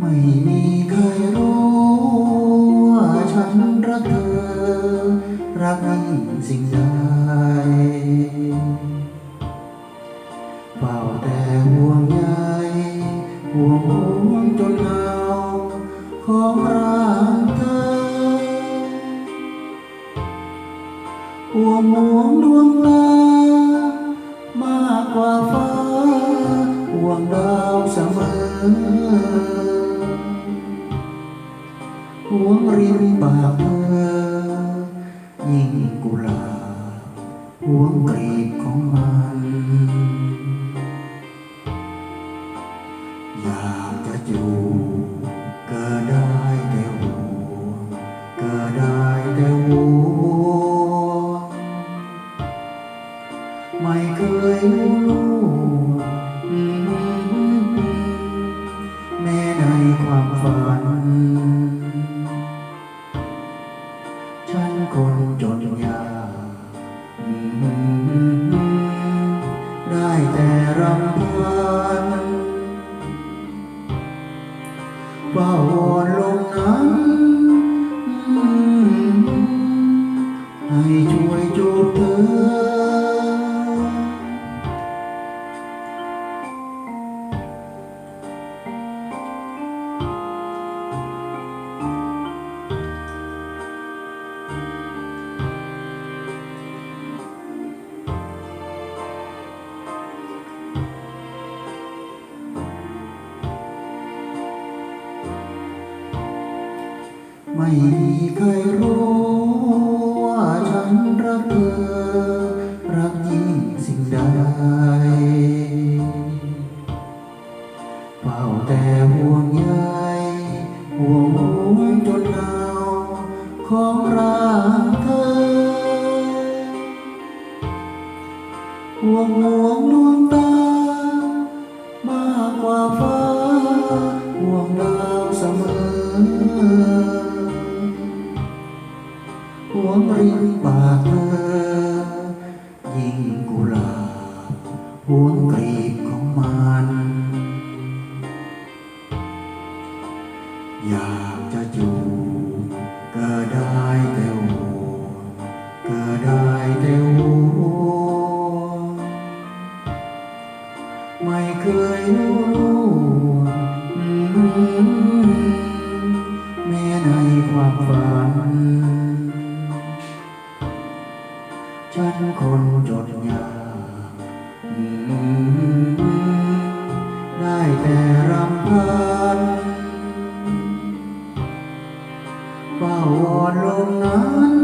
ไม่มีใครรู้ว่าฉันรักเธอ รักยิ่งสิ่งใดเฝ้าแต่ห่วงใยห่วงห่วงจนเอาของรักเธอห่วงห่วงดวงตา หวงริมปากเธอยิ่งกุหลาบหวงกลีบของมัน อยากจะอยู่ก็ได้แต่หวงก็ได้แต่หวงไม่เคยรู้แม้ในความฝัน เฝ้าวอนลงนั้นให้ช่วยจูบเธอ ไม่มีใครรู้ว่าฉันรักเธอ รักยิ่งสิ่งใดเฝ้าแต่ห่วงใยห่วงหวงจนเอาของรักเธอห่วงห่วงดวง ริมปากเธอยิ่งกุหลาบหวงกลีบของมัน อยากจะจูบก็ได้แต่ห่วก็ได้แต่ห่วไม่เคยรู้แม้ในความฝัน ฉันคนจดยาได้แต่รำพันเฝ้าวอนลมนั้น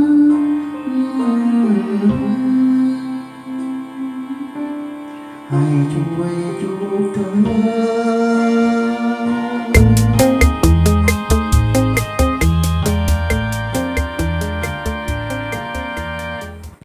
ให้ช่วยจูบเธอ